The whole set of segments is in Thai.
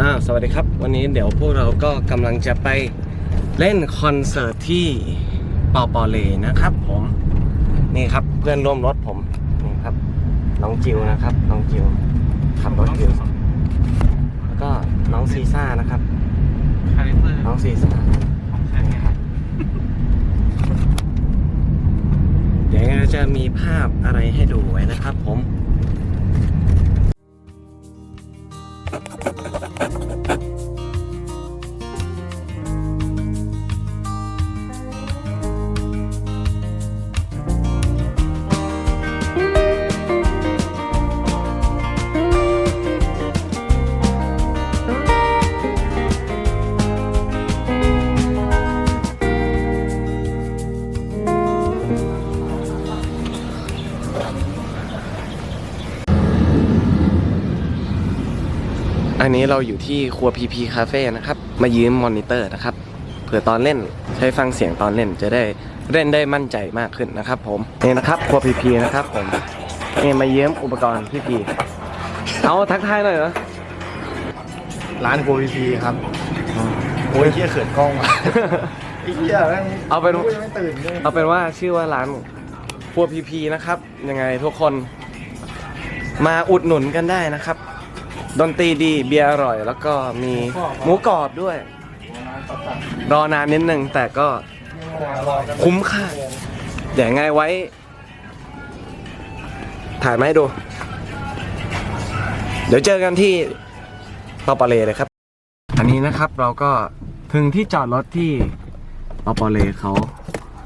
อ่าสวัสดีครับ วันนี้เดี๋ยวพวกเราก็กำลังจะไปเล่นคอนเสิร์ตที่เปาปอเลนะครับผมนี่ครับเพื่อนร่วมรถผมนี่ครับน้องจิวนะครับน้องจิวขับรถอยู่แล้วก็น้องซีซ่านะครับคาลิเปอร์น้องซีซ่าของฉันไงครับเดี๋ยวจะมีภาพอะไรให้ดูไว้นะครับผม อันนี้เราอยู่ที่ครัวพีพีคาเฟ่นะครับ มายืมมอนิเตอร์นะครับ เผื่อตอนเล่นใช้ฟังเสียงตอนเล่นจะได้เล่นได้มั่นใจมากขึ้นนะครับ ผมนี่นะครับครัวพีพีนะครับผมนี่มายืมอุปกรณ์พีพีเอาทักทายหน่อยเหรอร้านโกพีพีครับโอ้ยเฮียเขินกล้องว่ะไอ้เฮียแม่งเอาเป็นรู้ยังไม่ตื่นเลยเอาเป็นว่าชื่อว่าร้านครัวพีพีนะครับ ยังไงทุกคนมาอุดหนุนกันได้นะครับ ดนตรีดีเบียร์อร่อย แล้วก็มีหมูกรอบด้วย รอนานนิดนึงแต่ก็คุ้มค่าเดี๋ยวยังไงไว้ ถ่ายมาให้ดู เดี๋ยวเจอกันที่ปอปอเลเลยครับ อันนี้นะครับเราก็ถึงที่จอดรถที่ปอปอเลเขา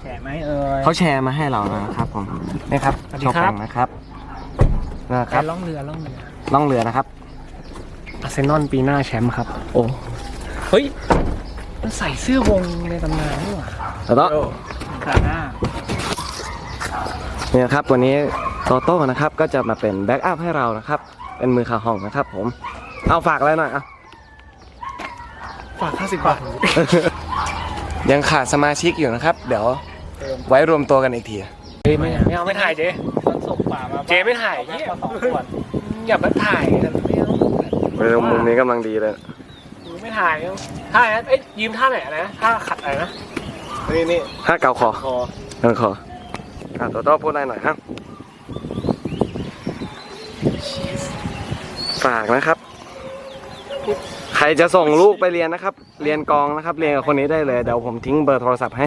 แฉะไหมเอ่ย เขาแชร์มาให้เรานะครับผมนี่ครับสวัสดีครับโชว์แปงนะครับนะครับล่องเรือล่องเรือล่องเรือนะครับ อาร์เซนอลปีหน้าแชมป์ครับ โอ้ เฮ้ย มันใส่เสื้อวงในตำนานนี่หว่าแล้วก็ขาหน้าเนี่ยครับวันนี้โตโต้นะครับก็จะมาเป็นแบ็กอัพให้เรานะครับ เป็นมือขาห้องนะครับผม เอาฝากอะไรหน่อยอะ ฝาก 50 บาท ยังขาดสมาชิกอยู่นะครับ เดี๋ยวไว้รวมตัวกันอีกทีเฮ้ยไม่ไม่เอาไม่ถ่ายเจ๊เจ๊ไม่ถ่ายเหี้ยอย่ามาถ่ายกันไม่เอา ไปตรงมุมนี้กำลังดีเลยมึงไม่ถ่ายเอาท่านะเอ้ยยืมท่าไหนนะท่าขัดอะไรนะนี่นี่ถ้าเกาคอคอเกาคออะโตโต้พูดอะไรหน่อยครับฝากนะครับ ใครจะส่งลูกไปเรียนนะครับ เรียนกองนะครับ เรียนกับคนนี้ได้เลยเดี๋ยวผมทิ้งเบอร์โทรศัพท์ให้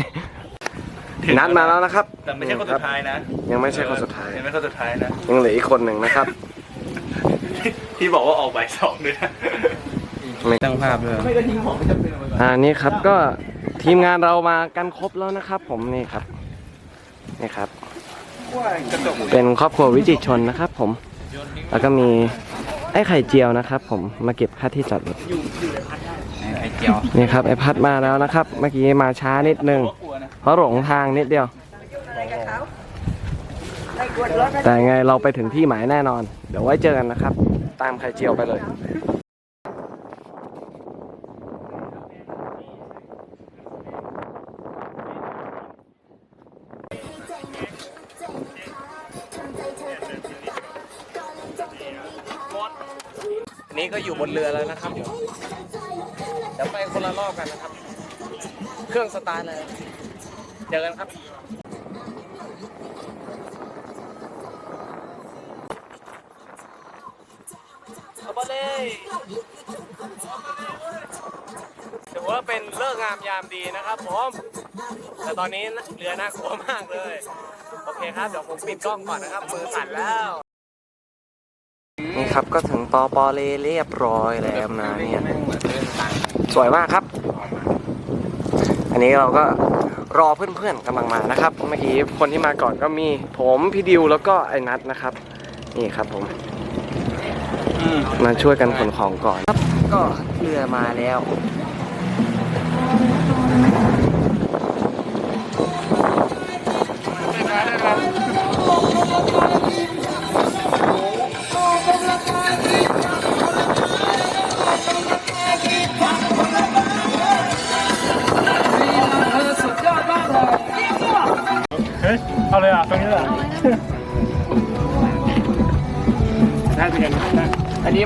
นัดมาแล้วนะครับ แต่ไม่ใช่คนสุดท้ายนะ ยังไม่ใช่คนสุดท้ายยังไม่คนสุดท้ายนะยังเหลืออีกคนหนึ่งนะครับ ที่บอกว่าออกบ่ายสองด้วยนะตั้งภาพเลยอ่านี่ครับก็ทีมงานเรามากันครบแล้วนะครับ ผมนี่ครับนี่ครับเป็นครอบครัววิจิตรชนนะครับผม แล้วก็มีไอ้ไข่เจียวนะครับ ผมมาเก็บค่าที่จอดรถไอเจียวนี่ครับไอพัดมาแล้วนะครับ เมื่อกี้มาช้านิดนึง กลัวนะเพราะหลงทางนิดเดียว แต่ไงเราไปถึงที่หมายแน่นอน เดี๋ยวไว้เจอกันนะครับ ตามไข่เจียวไปเลยนนี้ก็อยู่บนเรือแล้วนะครับ เดี๋ยวเดี๋ยวไปคนละรอบกันนะครับ เครื่องสตาร์ทเลย เจอกันครับ เลยถือว่าเป็นเลิกงามยามดีนะครับผมแต่ตอนนี้เรือน่ากลัวมากเลย โอเคครับ เดี๋ยวผมปิดกล้องก่อนนะครับ มือสั่นแล้ว นี่ครับก็ถึงปอปอเลเรียบร้อยแล้วนะเนี่ยสวยมากครับ อันนี้เราก็รอเพื่อนๆกำลังมานะครับ เมื่อกี้คนที่มาก่อนก็มีผมพี่ดิวแล้วก็ไอ้นัทนะครับ นี่ครับผม มาช่วยกันขนของก่อนครับก็เรือมาแล้ว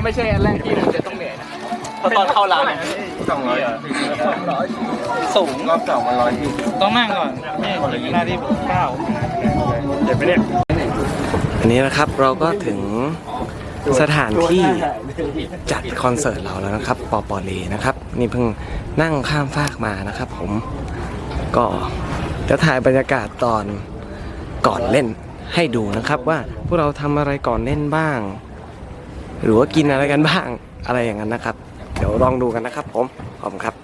ไม่ใช่อันแรกที่เราจะต้องเหนื่อยนะเพราะตอนเข้าร้านสองร้อยสูงรอบสองมันร้อยยี่ต้องนั่งก่อนนี่หน้าที่เก้าเจ็บไหมเนี่ยอันนี้นะครับเราก็ถึงสถานที่จัดคอนเสิร์ตเราแล้วนะครับปอปอเลนะครับ นี่เพิ่งนั่งข้ามฟากมานะครับ ผมก็จะถ่ายบรรยากาศตอนก่อนเล่นให้ดูนะครับ ว่าพวกเราทำอะไรก่อนเล่นบ้าง หรือว่ากินอะไรกันบ้างอะไรอย่างนั้นนะครับ เดี๋ยวลองดูกันนะครับผมขอบคุณครับ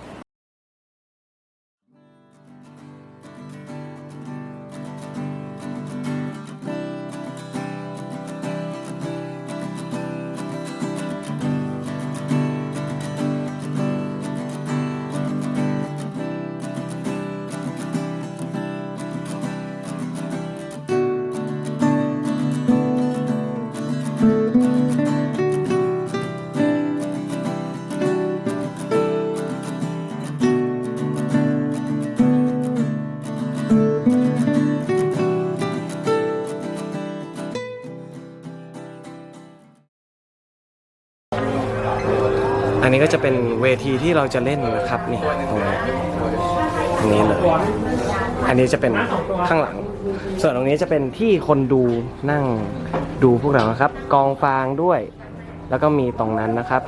อันนี้ก็จะเป็นเวทีที่เราจะเล่นนะครับนี่ตรงนี้ตรงนี้เลย อันนี้จะเป็นข้างหลัง ส่วนตรงนี้จะเป็นที่คนดูนั่งดูพวกเรานะครับ กองฟางด้วย แล้วก็มีตรงนั้นนะครับ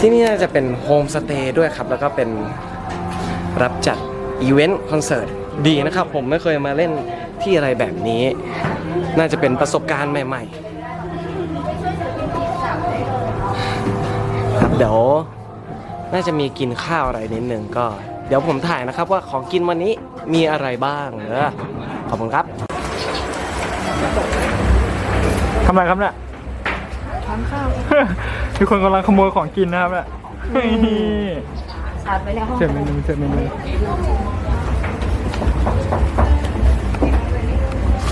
ที่นี่น่าจะเป็นโฮมสเตย์ด้วยครับ แล้วก็เป็นรับจัดอีเวนต์คอนเสิร์ตดีนะครับ ผมไม่เคยมาเล่นที่อะไรแบบนี้ น่าจะเป็นประสบการณ์ใหม่ ๆ ครับ เดี๋ยวน่าจะมีกินข้าวอะไรนิดนึงก็ เดี๋ยวผมถ่ายนะครับว่าของกินวันนี้มีอะไรบ้างเนอะขอบคุณครับทำอะไรครับเนี่ย ทานข้าวมีคนกำลังขโมยของกินนะครับเนี่ยนี่อัดไว้ในห้องเสิร์ฟเมนูเสิร์ฟเมนู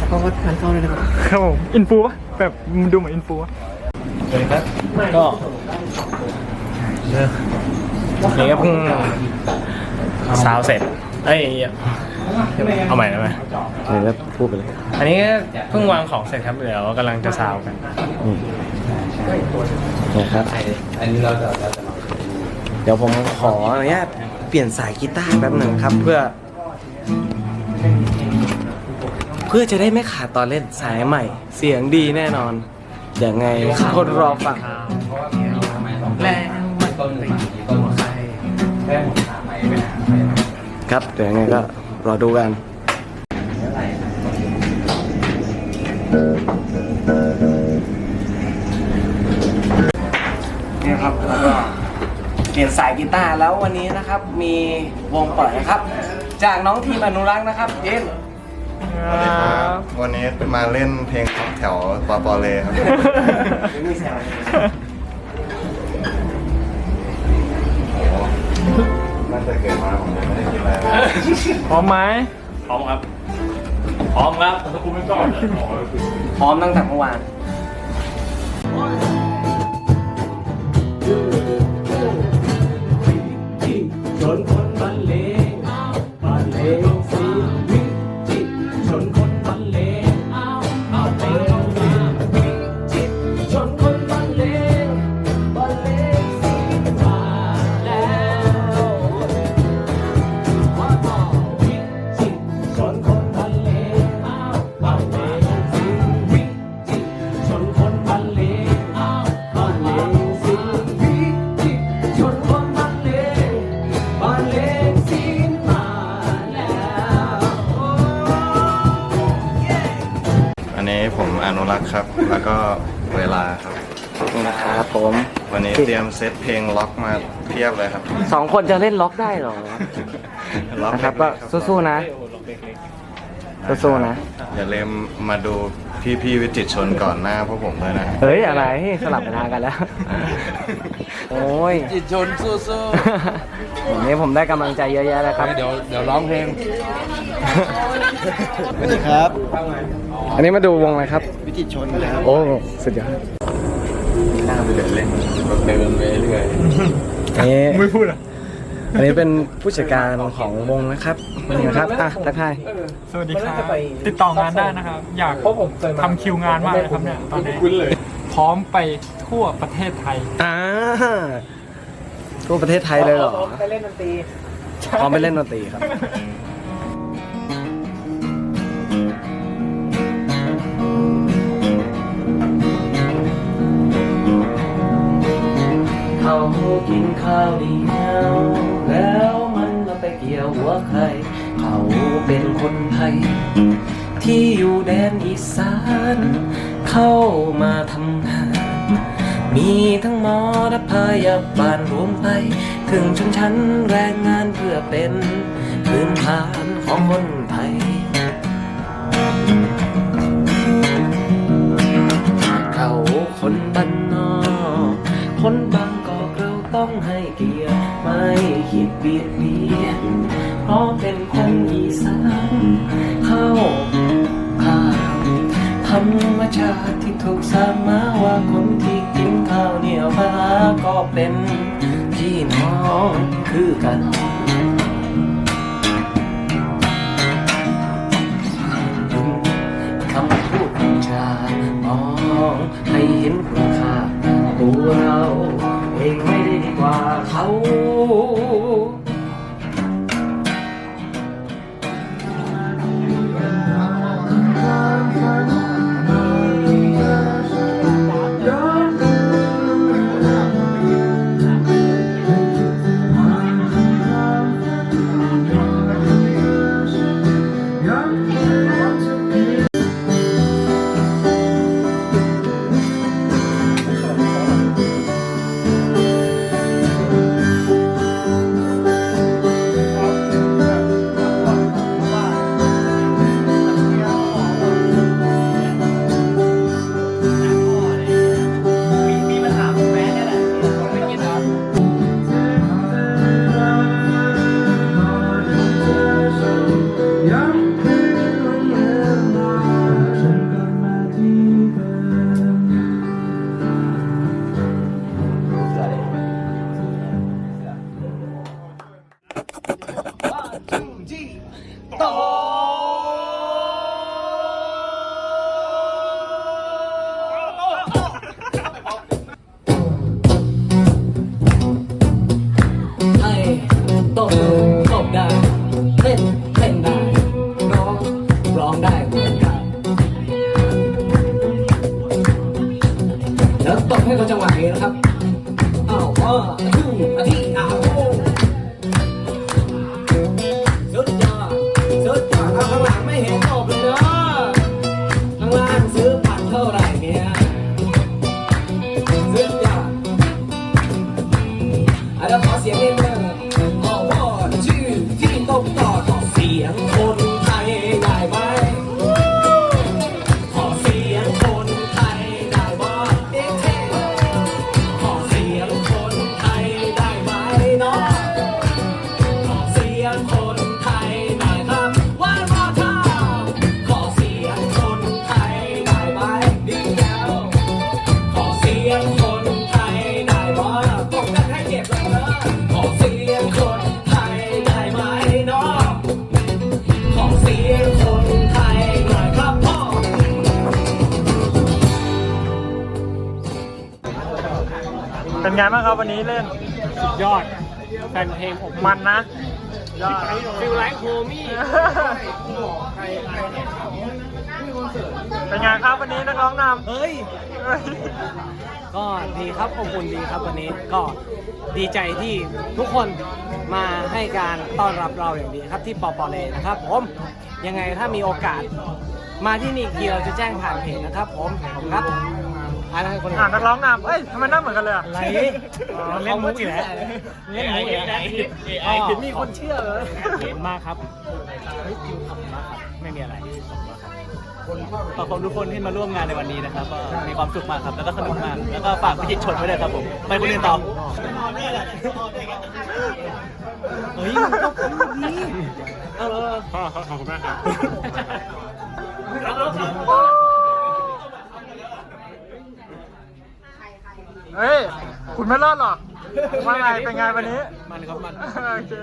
เขาก็ทานข้าวเลยนะครับครับผมอินฟูปะแบบมันดูเหมือนอินฟูปะก็ นี่ก็เพิ่งซาวเสร็จ เอ้ย เอาใหม่ได้ไหมเดี๋ยวแล้วพูดไปเลย อันนี้เพิ่งวางของเสร็จครับ เดี๋ยวกำลังจะซาวกันนะครับเดี๋ยวผมขออนุญาตเปลี่ยนสายกีตาร์แป๊บหนึ่งครับ เพื่อ เพื่อจะได้ไม่ขาดตอนเล่นสายใหม่ เสียงดีแน่นอนอย่างไงคนรอฟัง ครับเดี๋ยวยังไงก็รอดูกันนี่ครับแล้วก็เปลี่ยนสายกีตาร์แล้ววันนี้นะครับ มีวงเปิดนะครับ จากน้องทีมอนุรักษ์นะครับเอ็นสวัสดีครับวันนี้มาเล่นเพลงแถวปอปอเลครับ มีแซว น่าจะเกิดมาผมยังไม่ได้กินอะไรเลยพร้อมไหมพร้อมครับ พร้อมครับคุณไม่ก่อนพร้อมตั้งแต่เมื่อวาน รักษ์ครับ แล้วก็เวลาครับ นี่นะครับผมวันนี้เตรียมเซตเพลงล็อกมาเพียบเลยครับ สองคนจะเล่นล็อกได้เหรอล็อกนะครับก็เล็ๆสู้ๆนะ สู้ๆนะ อย่าลืมมาดูพี่พี่ๆวิจิตรชนก่อนหน้าพวกผมด้วยนะเฮ้ยอะไรสลับเวลากันแล้ว โอ้ยจิตชนสู้วันนี้ผมได้กำลังใจเยอะแยะเลยครับๆเดี๋ยวเดี๋ยวร้องเพลงสวัสดีครับ อันนี้มาดูวงอะไรครับ วิจิตรชนครับ โอ้สุดยอดน่าไปเดินเล่นเดินไปเรื่อยอันนี้ไม่พูดอะอันนี้เป็นผู้จัดการของวงนะครับนี่นะครับอะทักทายสวัสดีครับ ติดต่องานได้นะครับ อยากทำคิวงานมากเลยครับเนี่ยตอนนี้พร้อมไปทั่วประเทศไทยอ่าทั่วประเทศไทยเลยเหรอไปเล่นดนตรีพร้อมไปเล่นดนตรีครับ เขากินข้าวเหนียวแล้วมันมาไปเกี่ยวหัวใคร เขาเป็นคนไทย ที่อยู่แดนอีสาน เข้ามาทำงาน มีทั้งหมอและพยาบาลรวมไป ถึงชนชั้นแรงงานเพื่อเป็นพื้นฐานของคน ต้องให้เกียรติไม่คิดเบียดเบียนเพราะเป็นคนอีสานเข้าข้าวธรรมชาติที่ถูกสร้างมาว่าคนที่กินข้าวเหนียวปลาก็เป็นพี่น้องคือกัน อ้ เป็นไงบ้างครับวันนี้เล่นยอดแฟนเพลงผมมันนะ ยอดฟิลไลท์โฮมี่เป็นไงครับวันนี้นักร้องนำเฮ้ยเฮ้ย ก็ดีครับอบอุ่นดีครับวันนี้ก็ดีใจที่ทุกคนมาให้การต้อนรับเราอย่างดีครับที่ปอปอเลนะครับ ผมยังไงถ้ามีโอกาส มาที่นี่อีกทีเราจะแจ้งผ่านเพจนะครับ ผมผมครับ อันนั้นคนอ่านักร้องนำเอ้ยทำไมหน้าเหมือนกันเลยอะอะไรเล่นมุกอีกแล้วเล่นมุกอีกแล้วอ๋อมีคนเชื่อเลยขอบคุณมากครับเฮ้ยจิวขอบคุณมากครับไม่มีอะไรขอบคุณมากครับขอบคุณทุกคนที่มาร่วมงานในวันนี้นะครับก็มีความสุขมากครับแล้วก็สนุกมากแล้วก็ฝากพิจิตรชนไว้เลยครับผมไปคนอื่นต่อเฮ้ยมันก็พูดดีเออเไม่รอดหรอกว่าไงเป็นไงวันนี้ มันครับมัน โอเค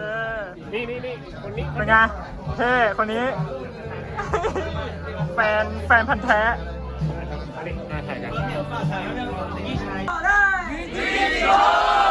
นี่นี่นี่คนนี้เป็นไง เท่คนนี้ แฟนแฟนพันธ์แท้อันนี้มาถ่ายกัได้